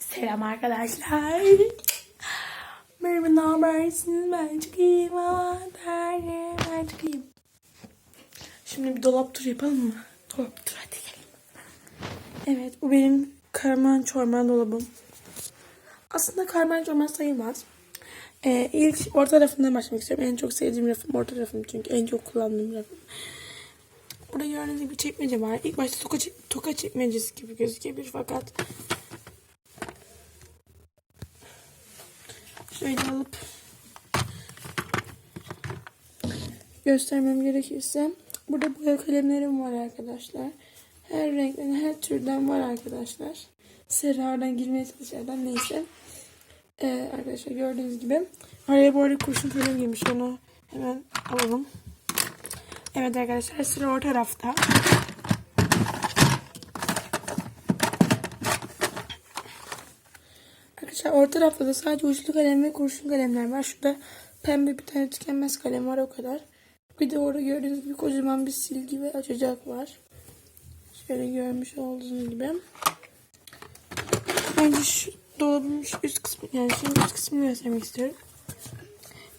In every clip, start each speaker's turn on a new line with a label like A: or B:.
A: Selam arkadaşlar. Merhaba ne habersiniz? Ben çok iyiyim. Ben çok iyiyim. Şimdi bir dolap turu yapalım mı? Dolap turu hadi gelin. Evet bu benim karman çorman dolabım. Aslında karman çorman sayılmaz. Ee, ilk orta tarafından başlamak istiyorum. En çok sevdiğim rafım orta rafım çünkü en çok kullandığım rafım. Burada gördüğünüz gibi çekmece var. İlk başta toka, toka çekmecesi gibi gözükebilir fakat şöyle alıp göstermem gerekirse burada boya kalemlerim var arkadaşlar. Her renkten, her türden var arkadaşlar. Serra'dan girmeye çalışanlar neyse. Ee, arkadaşlar gördüğünüz gibi. Araya bu arada kurşun kalem girmiş. Onu hemen alalım. Evet arkadaşlar sıra orta tarafta. Orta tarafta da sadece uçlu kalem ve kurşun kalemler var. Şurada pembe bir tane tükenmez kalem var o kadar. Bir de orada gördüğünüz gibi kocaman bir silgi ve açacak var. Şöyle görmüş olduğunuz gibi. Önce şu dolabın üst kısmı yani şu üst kısmını göstermek istiyorum.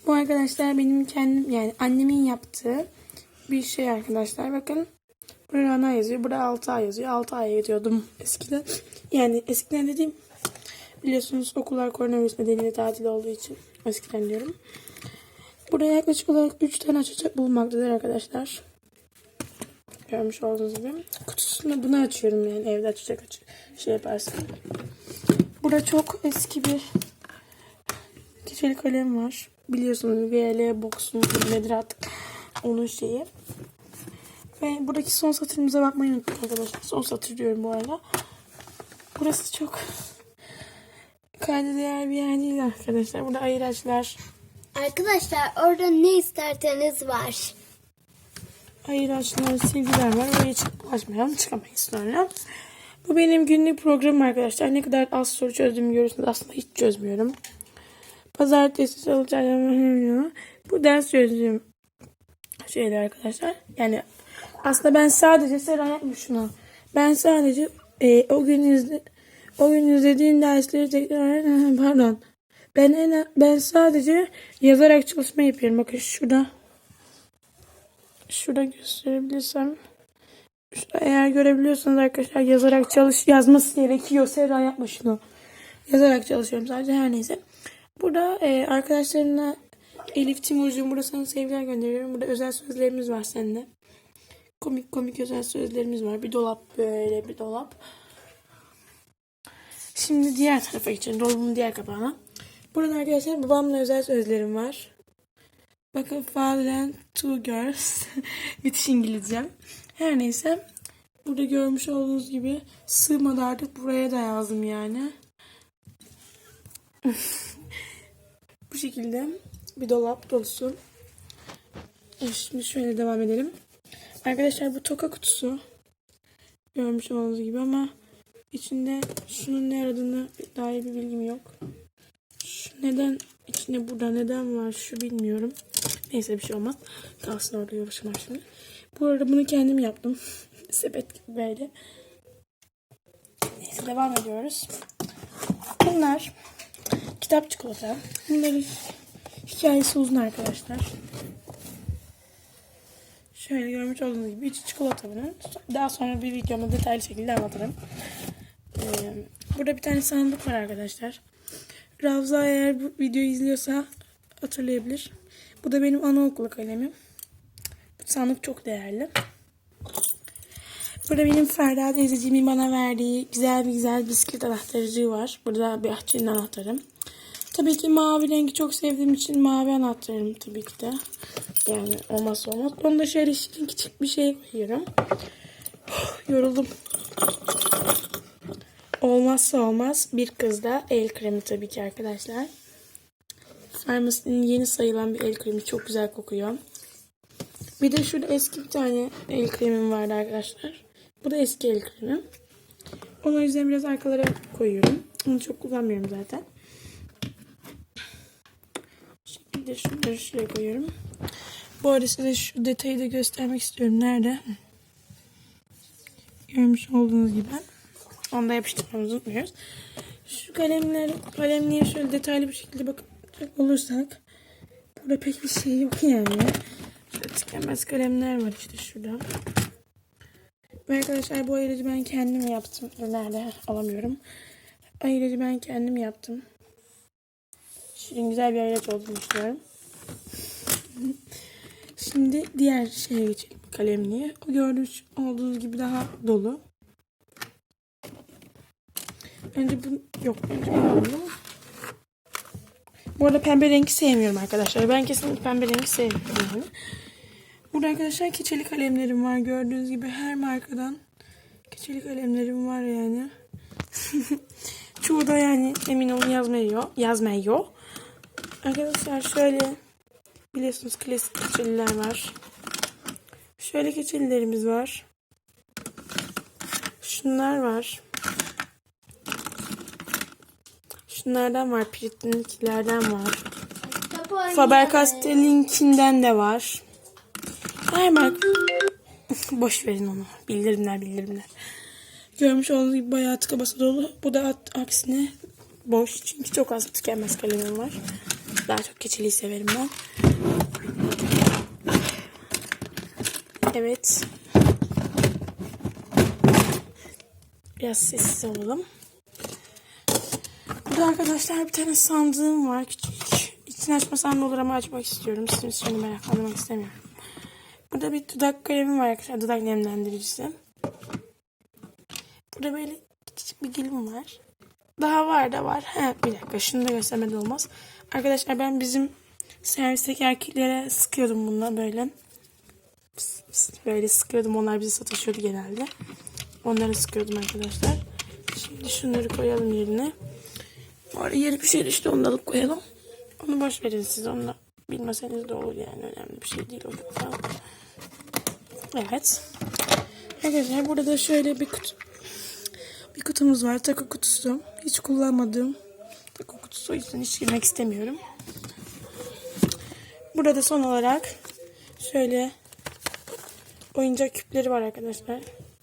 A: Bu arkadaşlar benim kendim yani annemin yaptığı bir şey arkadaşlar. Bakın burada Rana yazıyor. Burada 6 ay yazıyor. 6 ay yatıyordum eskiden. Yani eskiden dediğim biliyorsunuz okullar koronavirüs nedeniyle tatil olduğu için eskiden diyorum. Burada yaklaşık olarak 3 tane açacak bulunmaktadır arkadaşlar. Görmüş olduğunuz gibi. Kutusunu bunu açıyorum yani evde açacak açık şey yaparsın. Burada çok eski bir keçeli kalem var. Biliyorsunuz VL Box'un nedir artık onun şeyi. Ve buradaki son satırımıza bakmayı unuttum arkadaşlar. Son satır diyorum bu arada. Burası çok kayda değer bir yer değil arkadaşlar. Burada ayıraçlar,
B: Arkadaşlar orada ne isterseniz var.
A: ayıraçlar, silgiler var. Oraya çıkıp bulaşmayalım. Çıkamayız sonra. Bu benim günlük programım arkadaşlar. Ne kadar az soru çözdüğümü görüyorsunuz. Aslında hiç çözmüyorum. Pazartesi, salı, çarşamba, bu ders çözdüğüm şeyler arkadaşlar. Yani aslında ben sadece Sera yapmış şunu. Ben sadece e, o gün izle, o gün izlediğim dersleri tekrar pardon. Ben en, ben sadece yazarak çalışma yapıyorum. Bakın şurada. Şurada gösterebilirsem. Şurada eğer görebiliyorsanız arkadaşlar yazarak çalış yazması gerekiyor. Sera yapma şunu. Yazarak çalışıyorum sadece her neyse. Burada e, arkadaşlarına Elif Timurcuğum burada sana sevgiler gönderiyorum. Burada özel sözlerimiz var seninle. Komik komik özel sözlerimiz var. Bir dolap böyle bir dolap. Şimdi diğer tarafa geçelim. Dolabın diğer kapağına. Burada arkadaşlar babamla özel sözlerim var. Bakın father and two girls. Bitiş İngilizcem. Her neyse. Burada görmüş olduğunuz gibi sığmadı artık buraya da yazdım yani. Bu şekilde bir dolap dolusu. Şimdi şöyle devam edelim. Arkadaşlar bu toka kutusu. Görmüş olduğunuz gibi ama içinde şunun ne aradığını dair bir bilgim yok. Şu neden içinde burada neden var şu bilmiyorum. Neyse bir şey olmaz. Kalsın orada yoruşmam şimdi. Bu arada bunu kendim yaptım. Sepet gibi böyle. Neyse devam ediyoruz. Bunlar kitap çikolata. Bunların hikayesi uzun arkadaşlar. Şöyle görmüş olduğunuz gibi içi çikolata bunun. Daha sonra bir videomda detaylı şekilde anlatırım. Ee, burada bir tane sandık var arkadaşlar. Ravza eğer bu videoyu izliyorsa hatırlayabilir. Bu da benim anaokulu kalemim. Bu sandık çok değerli. Burada benim Ferda teyzeciğimin bana verdiği güzel bir güzel bisiklet anahtarcığı var. Burada bir bahçenin anahtarım. Tabii ki mavi rengi çok sevdiğim için mavi anahtarım tabii ki de. Yani olmazsa olmaz. Onu da şöyle şirin küçük bir şey koyuyorum. Yoruldum. Olmazsa olmaz bir kızda el kremi tabii ki arkadaşlar. Farmasinin yeni sayılan bir el kremi çok güzel kokuyor. Bir de şurada eski bir tane el kremim vardı arkadaşlar. Bu da eski el kremim. Onu o yüzden biraz arkalara koyuyorum. Onu çok kullanmıyorum zaten. Şimdi şunları şuraya koyuyorum. Bu arada size şu detayı da göstermek istiyorum. Nerede? Görmüş olduğunuz gibi. Onu da yapıştırmamızı unutmuyoruz. Şu kalemler, kalemliğe şöyle detaylı bir şekilde bakacak olursak burada pek bir şey yok yani. Şöyle tükenmez kalemler var işte şurada. Ve arkadaşlar bu ayırıcı ben kendim yaptım. Nerede? Alamıyorum. Ayırıcı ben kendim yaptım. Şimdi güzel bir ayıraç olduğunu düşünüyorum. Şimdi diğer şeye geçelim. Kalemliğe. O gördüğünüz olduğunuz gibi daha dolu. Önce bu yok önce bunu. Bu arada pembe rengi sevmiyorum arkadaşlar. Ben kesinlikle pembe rengi sevmiyorum. Burada arkadaşlar keçeli kalemlerim var. Gördüğünüz gibi her markadan keçeli kalemlerim var yani. Çoğu da yani emin olun yazmıyor. Yazmıyor. Arkadaşlar şöyle biliyorsunuz klasik keçeliler var. Şöyle keçelilerimiz var. Şunlar var. Şunlardan var. Pirit'inkilerden var. Faber-Castell'inkinden de var. Her marka... Boş verin onu. Bildirimler bildirimler. Görmüş olduğunuz gibi bayağı tıka basa dolu. Bu da aksine boş. Çünkü çok az tükenmez kalemim var. Daha çok keçeliyi severim ben. Evet. Biraz sessiz olalım. Arkadaşlar bir tane sandığım var küçük. İçini açmasam da olur ama açmak istiyorum. Sizin şimdi meraklandırmak istemiyorum. Burada bir dudak kalemim var arkadaşlar. Dudak nemlendiricisi. Burada böyle küçük bir gülüm var. Daha var da var. He, bir dakika şunu da göstermeden olmaz. Arkadaşlar ben bizim servisteki erkeklere sıkıyordum bununla böyle. Pıs pıs böyle sıkıyordum. Onlar bizi sataşıyordu genelde. Onları sıkıyordum arkadaşlar. Şimdi şunları koyalım yerine. Orada yeri bir şey düştü onu alıp koyalım. Onu boş verin siz. Onu da bilmeseniz de olur yani. Önemli bir şey değil o. Evet. Arkadaşlar burada da şöyle bir kutu bir kutumuz var. Takı kutusu. Hiç kullanmadığım takı kutusu. O yüzden hiç girmek istemiyorum. Burada da son olarak şöyle oyuncak küpleri var arkadaşlar.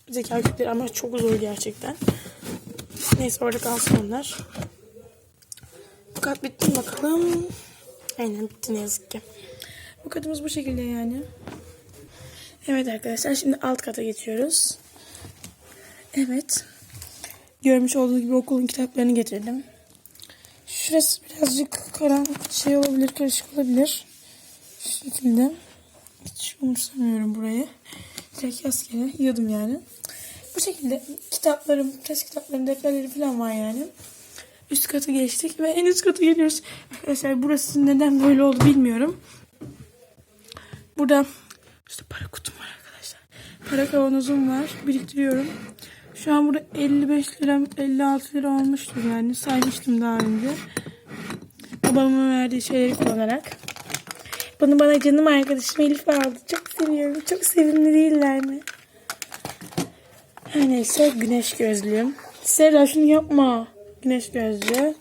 A: Zeka küpleri ama çok zor gerçekten. Neyse orada kalsın onlar. Bu kat bitti mi bakalım. Aynen bitti ne yazık ki. Bu katımız bu şekilde yani. Evet arkadaşlar şimdi alt kata geçiyoruz. Evet. Görmüş olduğunuz gibi okulun kitaplarını getirdim. Şurası birazcık karan şey olabilir, karışık olabilir. Şu şekilde. Hiç umursamıyorum burayı. Direkt askere yiyordum yani. Bu şekilde kitaplarım, test kitaplarım, defterleri falan var yani. Üst katı geçtik ve en üst katı geliyoruz. Arkadaşlar burası neden böyle oldu bilmiyorum. Burada işte para kutum var arkadaşlar. Para kavanozum var. Biriktiriyorum. Şu an burada 55 lira 56 lira olmuştur yani. Saymıştım daha önce. Babamın verdiği şeyleri kullanarak. Bunu bana canım arkadaşım Elif aldı. Çok seviyorum. Çok sevimli değiller mi? Her neyse güneş gözlüğüm. Serra şunu yapma. Güneş gözlüğü.